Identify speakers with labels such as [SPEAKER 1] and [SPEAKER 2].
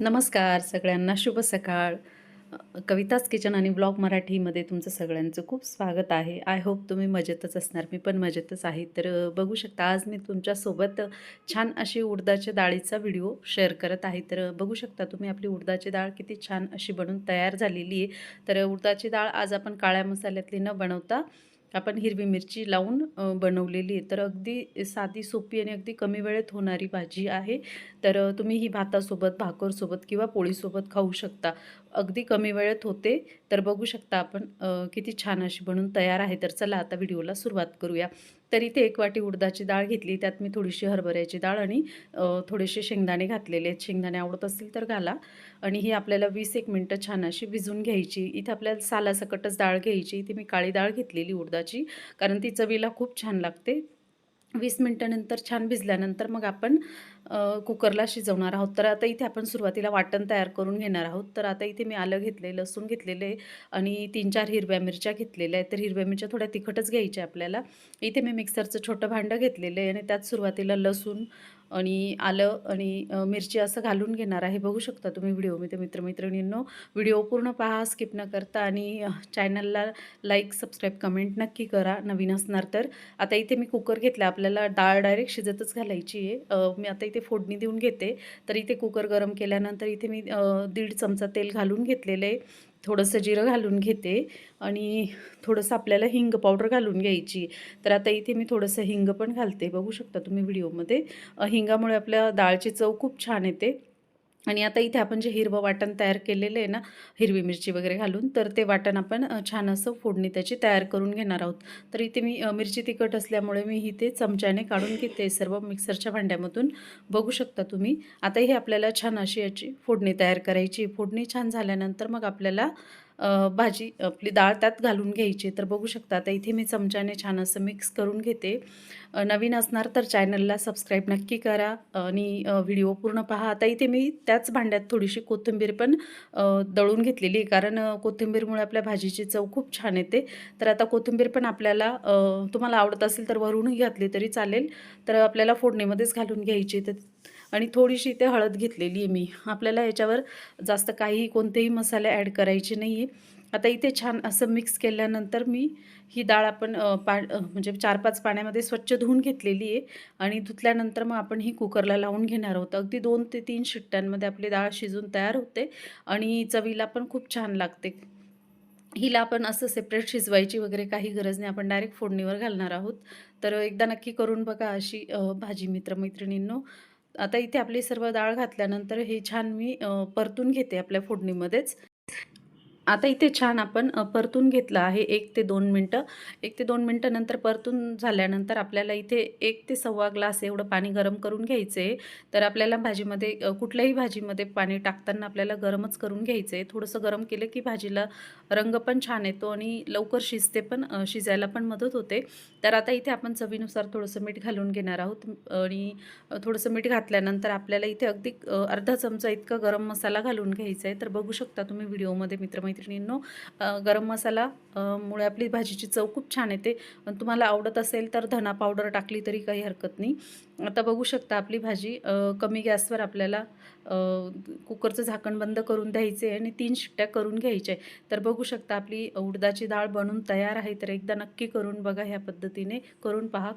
[SPEAKER 1] नमस्कार सगळ्यांना शुभ सकाळ. कविताच किचन आणि ब्लॉग मराठीमध्ये तुमचं सगळ्यांचं खूप स्वागत आहे. आय होप तुम्ही मजेतच असणार मी पण मजेतच आहे. तर बघू शकता आज मी तुमच्यासोबत छान अशी उडदाच्या डाळीचा व्हिडिओ शेअर करत आहे. तर बघू शकता तुम्ही आपली उडदाची डाळ किती छान अशी बनून तयार झालेली आहे. तर उडदाची डाळ आज आपण काळ्या मसाल्यातली न बनवता आपण हिरवी मिरची लावून बनवलेली आहे. तर अगदी साधी सोपी आणि अगदी कमी वेळेत होणारी भाजी आहे. तर तुम्ही ही भातासोबत भाकरसोबत किंवा पोळीसोबत खाऊ शकता. अगदी कमी वेळेत होते. तर बघू शकता आपण किती छान अशी बनून तयार आहे. तर चला आता व्हिडिओला सुरुवात करूया. तर इथे एक वाटी उडदाची डाळ घेतली. त्यात मी थोडीशी हरभऱ्याची डाळ आणि थोडेसे शेंगदाणे घातलेले आहेत. शेंगदाणे आवडत असतील तर घाला. आणि ही आपल्याला वीस एक मिनटं छान अशी भिजून घ्यायची. इथे आपल्याला सालासकटच डाळ घ्यायची. इथे मी काळी डाळ घेतलेली उडदाची कारण ती चवीला खूप छान लागते. वीस मिनटानंतर छान भिजल्यानंतर मग आपण कुकरला शिजवणार आहोत. तर आता इथे आपण सुरुवातीला वाटण तयार करून घेणार आहोत. तर आता इथे मी आलं घेतले लसूण घेतलेले आणि तीन चार हिरव्या मिरच्या घेतलेल्या आहेत. तर हिरव्या मिरच्या थोड्या तिखटच घ्यायच्या आपल्याला. इथे मी मिक्सरचं छोटं भांडं घेतलेलं आहे आणि त्यात सुरुवातीला लसूण आणि आलं आणि मिरची असं घालून घेणार आहे. बघू शकता तुम्ही व्हिडिओमध्ये मित्रमैत्रिणींनो व्हिडिओ पूर्ण पहा स्किप न करता आणि चॅनलला लाईक सबस्क्राईब कमेंट नक्की करा. नवीन असणार तर. आता इथे मी कुकर घेतला. आपल्याला डाळ डायरेक्ट शिजतच घालायची आहे. मी आता इथे फोडणी देऊन घेते. तर इथे कुकर गरम केल्यानंतर इथे मी दीड चमचा तेल घालून घेतलेलं आहे. थोडंसं जिरं घालून घेते आणि थोडंसं आपल्याला हिंग पावडर घालून घ्यायची. तर आता इथे मी थोडंसं हिंग पण घालते. बघू शकता तुम्ही व्हिडिओमध्ये. हिंगामुळे आपल्या डाळची चव खूप छान येते. आणि आता इथे आपण जे हिरवं वाटण तयार केलेलं आहे ना हिरवी मिरची वगैरे घालून तर ते वाटण आपण छान असं फोडणी त्याची तयार करून घेणार आहोत. तर इथे मी मिरची तिखट असल्यामुळे मी इथे चमच्याने काढून घेते सर्व मिक्सरच्या भांड्यामधून. बघू शकता तुम्ही आता हे आपल्याला छान अशी याची फोडणी तयार करायची. फोडणी छान झाल्यानंतर मग आपल्याला भाजी आपली डाळ त्यात घालून घ्यायची. तर बघू शकता आता इथे मी चमच्याने छान असं मिक्स करून घेते. नवीन असणार तर चॅनलला सबस्क्राईब नक्की करा आणि व्हिडिओ पूर्ण पहा. आता इथे मी त्याच भांड्यात थोडीशी कोथिंबीर पण दळून घेतलेली आहे. कारण कोथिंबीरमुळे आपल्या भाजीची चव खूप छान येते. तर आता कोथिंबीर पण आपल्याला तुम्हाला आवडत असेल तर वरूनही घातली तरी चालेल. तर आपल्याला फोडणीमध्येच घालून घ्यायची. तर आणि थोडीशी इथे हळद घेतलेली आहे मी. आपल्याला याच्यावर जास्त काही कोणतेही मसाले ॲड करायचे नाही आहे आता इथे छान असं मिक्स केल्यानंतर मी ही डाळ आपण पा म्हणजे चार पाच पाण्यामध्ये स्वच्छ धुवून घेतलेली आहे. आणि धुतल्यानंतर मग आपण ही कुकरला लावून घेणार आहोत. अगदी दोन ते तीन शिट्ट्यांमध्ये आपली डाळ शिजून तयार होते आणि चवीला पण खूप छान लागते. हिला आपण असं सेपरेट शिजवायची वगैरे काही गरज नाही. आपण डायरेक्ट फोडणीवर घालणार आहोत. तर एकदा नक्की करून बघा अशी भाजी मित्रमैत्रिणींनो. आता इथे आपली सर्व डाळ घातल्यानंतर हे छान मी परतून घेते आपल्या फोडणीमध्येच. आता इथे छान आपण परतून घेतलं आहे एक ते दोन मिनटं. एक ते दोन मिनटं नंतर परतून झाल्यानंतर आपल्याला इथे एक ते सव्वा ग्लास एवढं पाणी गरम करून घ्यायचं. आहे तर आपल्याला भाजीमध्ये कुठल्याही भाजीमध्ये पाणी टाकताना आपल्याला गरमच करून घ्यायचं आहे थोडंसं गरम केलं की भाजीला रंग पण छान येतो आणि लवकर शिजते पण शिजायला पण मदत होते. तर आता इथे आपण चवीनुसार थोडंसं मीठ घालून घेणार आहोत. आणि थोडंसं मीठ घातल्यानंतर आपल्याला इथे अगदी अर्धा चमचा इतका गरम मसाला घालून घ्यायचा आहे तर बघू शकता तुम्ही व्हिडिओमध्ये मित्रमैत्रिणींनो मैत्रिणींनो गरम मसाला मुळे आपली भाजीची चव खूप छान येते. पण तुम्हाला आवडत असेल तर धना पावडर टाकली तरी काही हरकत नाही. आता बघू शकता आपली भाजी कमी गॅसवर आपल्याला कुकरचं झाकण बंद करून द्यायचे आणि तीन शिट्ट्या करून घ्यायच्या आहे. तर बघू शकता आपली उडदाची डाळ बनून तयार आहे. तर एकदा नक्की करून बघा ह्या पद्धतीने. करून पहा